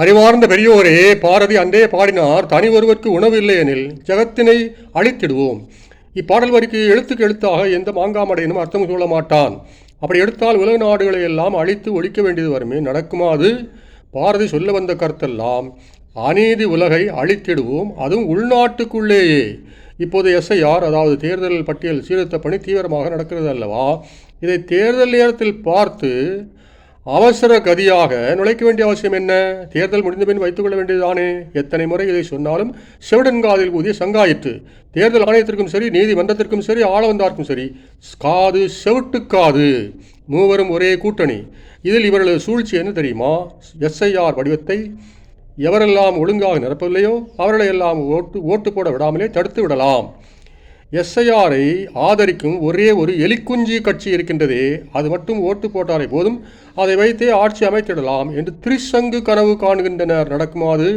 அறிவார்ந்த பெரியோரே பாரதி அந்தே பாடினார். தனி ஒருவருக்கு உணவு இல்லையெனில் ஜகத்தினை அழித்திடுவோம். இப்பாடல் வரிக்கு எழுத்துக்கு எழுத்தாக எந்த மாங்காமடையனும் அர்த்தம் சொல்ல மாட்டான். அப்படி எடுத்தால் உலக நாடுகளை எல்லாம் அழித்து ஒழிக்க வேண்டியது வருமே நடக்குமாது? பாரதி சொல்ல வந்த கருத்தெல்லாம் அநீதி உலகை அழித்திடுவோம் அதுவும் உள்நாட்டுக்குள்ளேயே. இப்போது எஸ்ஐஆர் அதாவது தேர்தல் பட்டியல் சீர்திருத்த பணி தீவிரமாக நடக்கிறது அல்லவா இதை தேர்தல் நேரத்தில் பார்த்து அவசர கதியாக நுழைக்க வேண்டிய அவசியம் என்ன? தேர்தல் முடிந்த பின் வைத்துக் கொள்ள வேண்டியதுதானே? எத்தனை முறை இதை சொன்னாலும் செவிடன் காதில் ஊதிய சங்காயிற்று. தேர்தல் ஆணையத்திற்கும் சரி நீதிமன்றத்திற்கும் சரி ஆளவந்தார்க்கும் சரி காது செவிட்டு காது. மூவரும் ஒரே கூட்டணி. இதில் இவர்களது சூழ்ச்சி என்ன தெரியுமா? எஸ்ஐஆர் வடிவத்தை எவரெல்லாம் ஒழுங்காக நிரப்பவில்லையோ அவர்களை எல்லாம் ஓட்டு ஓட்டு போட விடாமலே தடுத்து விடலாம். எஸ்ஐஆரை ஆதரிக்கும் ஒரே ஒரு எலிக்குஞ்சி கட்சி இருக்கின்றதே அது மட்டும் ஓட்டு போட்டாலே போதும். அதை வைத்தே ஆட்சி அமைத்திடலாம் என்று திரிசங்கு கனவு காண்கின்றனர். நடக்குமாது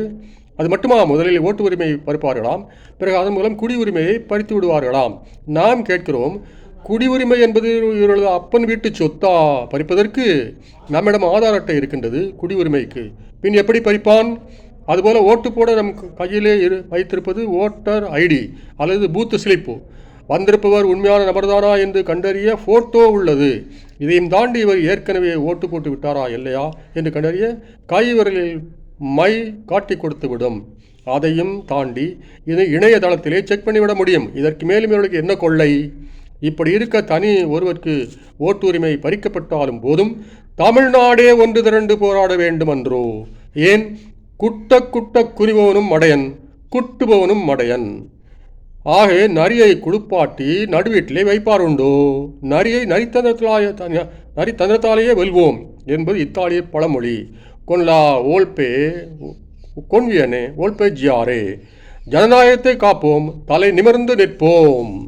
அது? மட்டுமா முதலில் ஓட்டு உரிமை பறிப்பார்களாம் பிறகு அதன் மூலம் குடியுரிமையை பறித்து விடுவார்களாம். நாம் கேட்கிறோம் குடியுரிமை என்பது இவர்களது அப்பன் வீட்டு சொத்தா? பறிப்பதற்கு நம்மிடம் ஆதார் அட்டை இருக்கின்றது குடியுரிமைக்கு பின் எப்படி பறிப்பான்? அதுபோல் ஓட்டு போட நம் கையிலே இரு வைத்திருப்பது ஓட்டர் ஐடி அல்லது பூத்து ஸ்லிப்பு வந்திருப்பவர் உண்மையான நபர்தானா என்று கண்டறிய ஃபோட்டோ உள்ளது. இதையும் தாண்டி இவர் ஏற்கனவே ஓட்டு போட்டு விட்டாரா இல்லையா என்று கண்டறிய கை விரலில் மை காட்டி கொடுத்துவிடும் அதையும் தாண்டி இதை இணையதளத்திலே செக் பண்ணிவிட முடியும். இதற்கு மேலும் இவர்களுக்கு என்ன கொள்ளை? இப்படி இருக்க தனி ஒருவருக்கு ஓட்டுரிமை பறிக்கப்பட்டாலும் போதும். தமிழ்நாடே ஒன்று திரண்டு போராட வேண்டுமன்றோ? ஏன்? குட்ட குட்ட குறிபவனும் மடையன் குட்டுபவனும் மடையன். ஆகவே நரியை குளிப்பாட்டி நடுவீட்டிலே வைப்பாருண்டோ? நரியை நரித்தந்திரத்தாலே நரித்தந்திரத்தாலேயே வெல்வோம் என்பது இத்தாலிய பழமொழி. கொன்லா ஓல்பே கொன்வியனே ஓல்பே ஜியாரே. ஜனநாயகத்தை காப்போம் தலை நிமிர்ந்து நிற்போம்.